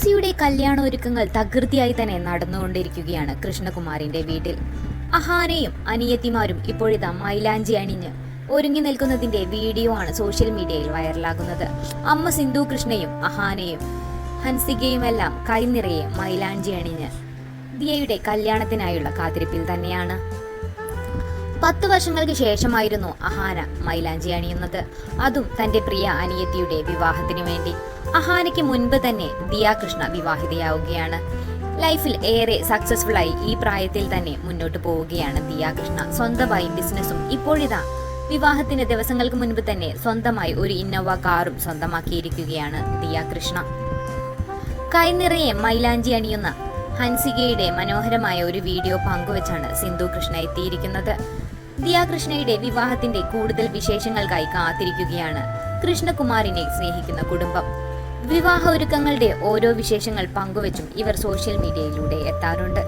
ഹൻസിയുടെ കല്യാണ ഒരുക്കങ്ങൾ തകൃതിയായി തന്നെ നടന്നുകൊണ്ടിരിക്കുകയാണ് കൃഷ്ണകുമാറിന്റെ വീട്ടിൽ. അഹാനയും അനിയത്തിമാരും ഇപ്പോഴിതാ മൈലാഞ്ചി അണിഞ്ഞ് ഒരുങ്ങി നിൽക്കുന്നതിന്റെ വീഡിയോ ആണ് സോഷ്യൽ മീഡിയയിൽ വൈറലാകുന്നത്. അമ്മ സിന്ധു കൃഷ്ണയും അഹാനയും ഹൻസികയുമെല്ലാം കൈനിറയെ മൈലാഞ്ചി അണിഞ്ഞ് ദിയയുടെ കല്യാണത്തിനായുള്ള കാത്തിരിപ്പിൽ തന്നെയാണ്. പത്ത് വർഷങ്ങൾക്ക് ശേഷമായിരുന്നു അഹാന മൈലാഞ്ചി അണിയുന്നത്. അതും തന്റെ പ്രിയ അനിയത്തിയുടെ വിവാഹത്തിനു വേണ്ടി. അഹാനയ്ക്ക് മുൻപ് തന്നെ ദിയ കൃഷ്ണ വിവാഹിതയാവുകയാണ്. ലൈഫിൽ ഏറെ സക്സസ്ഫുൾ ആയി ഈ പ്രായത്തിൽ തന്നെ മുന്നോട്ട് പോവുകയാണ് ദിയ കൃഷ്ണ സ്വന്തമായി ബിസിനസ്സും ഇപ്പോഴിതാ വിവാഹത്തിന് ദിവസങ്ങൾക്ക് മുൻപ് തന്നെ സ്വന്തമായി ഒരു ഇന്നോവ കാറും സ്വന്തമാക്കിയിരിക്കുകയാണ് ദിയ കൃഷ്ണ കൈനിറയെ മൈലാഞ്ചി അണിയുന്ന ഹൻസികയുടെ മനോഹരമായ ഒരു വീഡിയോ പങ്കുവച്ചാണ് സിന്ധു കൃഷ്ണ എത്തിയിരിക്കുന്നത്. ദിയ കൃഷ്ണയുടെ വിവാഹത്തിന്റെ കൂടുതൽ വിശേഷങ്ങൾക്കായി കാത്തിരിക്കുകയാണ് കൃഷ്ണകുമാറിനെ സ്നേഹിക്കുന്ന കുടുംബം. വിവാഹ ഒരുക്കങ്ങളുടെ ഓരോ വിശേഷങ്ങൾ പങ്കുവച്ചും ഇവർ സോഷ്യൽ മീഡിയയിലൂടെ എത്താറുണ്ട്.